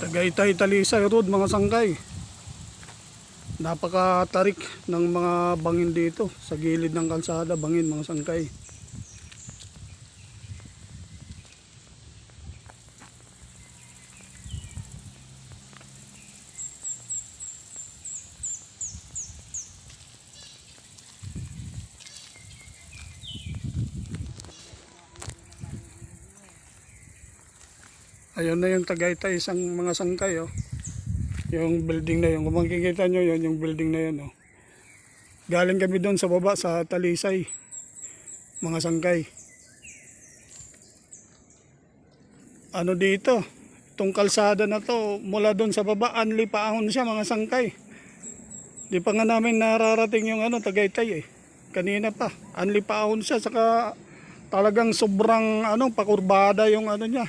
Tagaytay Talisay Road mga sangkay. Napakatarik ng mga bangin dito sa gilid ng kalsada, bangin mga sangkay. Ayun na yung Tagaytay isang mga sangkay oh. Yung building na yun. Kung makikita nyo yun, yung building na yun oh. Galing kami doon sa baba sa Talisay. Mga sangkay. Ano dito? Itong kalsada na to, mula doon sa baba, anli paahon siya mga sangkay. Di pa nga namin nararating yung ano, Tagaytay eh. Kanina pa, anli paahon siya, saka talagang sobrang ano, pakurbada yung ano niya,